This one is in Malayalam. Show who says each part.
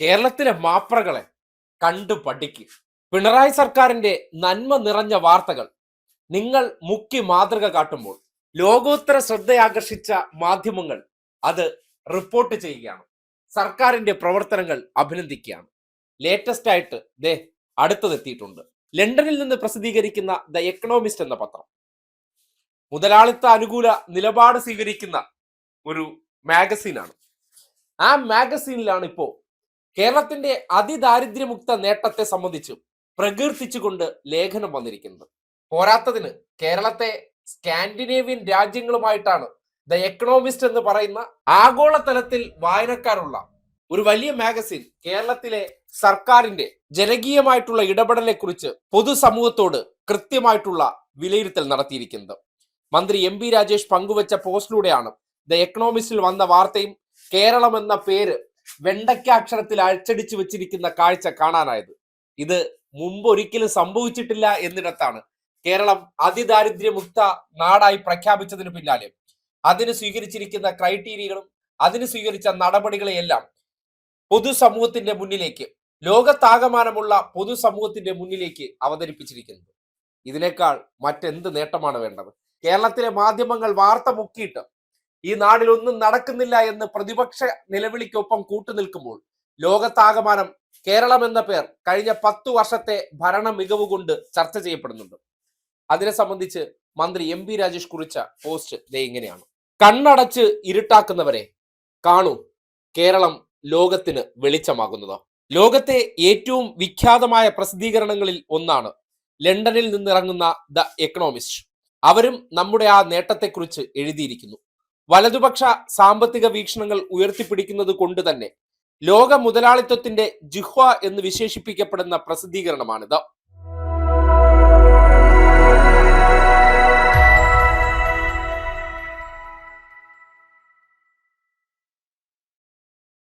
Speaker 1: കേരളത്തിലെ മാപ്രകളെ കണ്ടു പഠിക്കുക പിണറായി സർക്കാരിന്റെ നന്മ നിറഞ്ഞ വാർത്തകൾ. നിങ്ങൾ മുഖ്യ മാതൃക കാട്ടുമ്പോൾ ലോകോത്തര ശ്രദ്ധയാകർഷിച്ച മാധ്യമങ്ങൾ അത് റിപ്പോർട്ട് ചെയ്യുകയാണ്. സർക്കാരിന്റെ പ്രവർത്തനങ്ങൾ അഭിനന്ദിക്കുകയാണ്. ലേറ്റസ്റ്റ് ആയിട്ട് ദേ അടുത്തതെത്തിയിട്ടുണ്ട് ലണ്ടനിൽ നിന്ന് പ്രസിദ്ധീകരിക്കുന്ന ദ എക്കണോമിസ്റ്റ് എന്ന പത്രം. മുതലാളിത്ത അനുകൂല നിലപാട് സ്വീകരിക്കുന്ന ഒരു മാഗസീനാണ് ആ മാഗസീനിലാണ് ഇപ്പോ കേരളത്തിന്റെ അതിദാരിദ്ര്യമുക്ത നേട്ടത്തെ സംബന്ധിച്ച് പ്രകീർത്തിച്ചുകൊണ്ട് ലേഖനം വന്നിരിക്കുന്നത്. പോരാത്തതിന് കേരളത്തെ സ്കാൻഡിനേവിയൻ രാജ്യങ്ങളുമായിട്ടാണ് ദ എക്കണോമിസ്റ്റ് എന്ന് പറയുന്ന ആഗോളതലത്തിൽ വായനക്കാരുള്ള ഒരു വലിയ മാഗസിൻ കേരളത്തിലെ സർക്കാരിന്റെ ജനകീയമായിട്ടുള്ള ഇടപെടലെ കുറിച്ച് പൊതുസമൂഹത്തോട് കൃത്യമായിട്ടുള്ള വിലയിരുത്തൽ നടത്തിയിരിക്കുന്നത്. മന്ത്രി എം രാജേഷ് പങ്കുവച്ച പോസ്റ്റിലൂടെയാണ് ദ എക്കണോമിസ്റ്റിൽ വന്ന വാർത്തയും കേരളം എന്ന പേര് വെണ്ടയ്ക്ക അക്ഷരത്തിൽ അഴിച്ചടിച്ച് വെച്ചിരിക്കുന്ന കാഴ്ച കാണാനായത്. ഇത് മുമ്പ് ഒരിക്കലും സംഭവിച്ചിട്ടില്ല എന്നിടത്താണ്. കേരളം അതിദാരിദ്ര്യമുക്ത നാടായി പ്രഖ്യാപിച്ചതിന് പിന്നാലെ. അതിന് സ്വീകരിച്ചിരിക്കുന്ന ക്രൈറ്റീരിയകളും അതിന് സ്വീകരിച്ച നടപടികളെയെല്ലാം പൊതുസമൂഹത്തിന്റെ മുന്നിലേക്ക് ലോകത്താകമാനമുള്ള പൊതുസമൂഹത്തിന്റെ മുന്നിലേക്ക് അവതരിപ്പിച്ചിരിക്കുന്നത്. ഇതിനേക്കാൾ മറ്റെന്ത് നേട്ടമാണ് വേണ്ടത്? കേരളത്തിലെ മാധ്യമങ്ങൾ വാർത്ത മുക്കിയിട്ട് ഈ നാടിൽ ഒന്നും നടക്കുന്നില്ല എന്ന് പ്രതിപക്ഷ നിലവിളിക്കൊപ്പം കൂട്ടുനിൽക്കുമ്പോൾ ലോകത്താകമാനം കേരളം എന്ന പേർ കഴിഞ്ഞ പത്തു വർഷത്തെ ഭരണ മികവ് കൊണ്ട് ചർച്ച ചെയ്യപ്പെടുന്നുണ്ട്. അതിനെ സംബന്ധിച്ച് മന്ത്രി എം പി രാജേഷ് കുറിച്ച പോസ്റ്റ് ദേ ഇങ്ങനെയാണ്. കണ്ണടച്ച് ഇരുട്ടാക്കുന്നവരെ കാണൂ. കേരളം ലോകത്തിന് വെളിച്ചമാകുന്നത്. ലോകത്തെ ഏറ്റവും വിഖ്യാതമായ പ്രസിദ്ധീകരണങ്ങളിൽ ഒന്നാണ് ലണ്ടനിൽ നിന്നിറങ്ങുന്ന ദ എക്കണോമിസ്റ്റ്. അവരും നമ്മുടെ ആ നേട്ടത്തെക്കുറിച്ച് എഴുതിയിരിക്കുന്നു. വലതുപക്ഷ സാമ്പത്തിക വീക്ഷണങ്ങൾ ഉയർത്തിപ്പിടിക്കുന്നത് കൊണ്ട് തന്നെ ലോക മുതലാളിത്വത്തിന്റെ ജിഹ്വ എന്ന് വിശേഷിപ്പിക്കപ്പെടുന്ന പ്രസിദ്ധീകരണമാണിത്.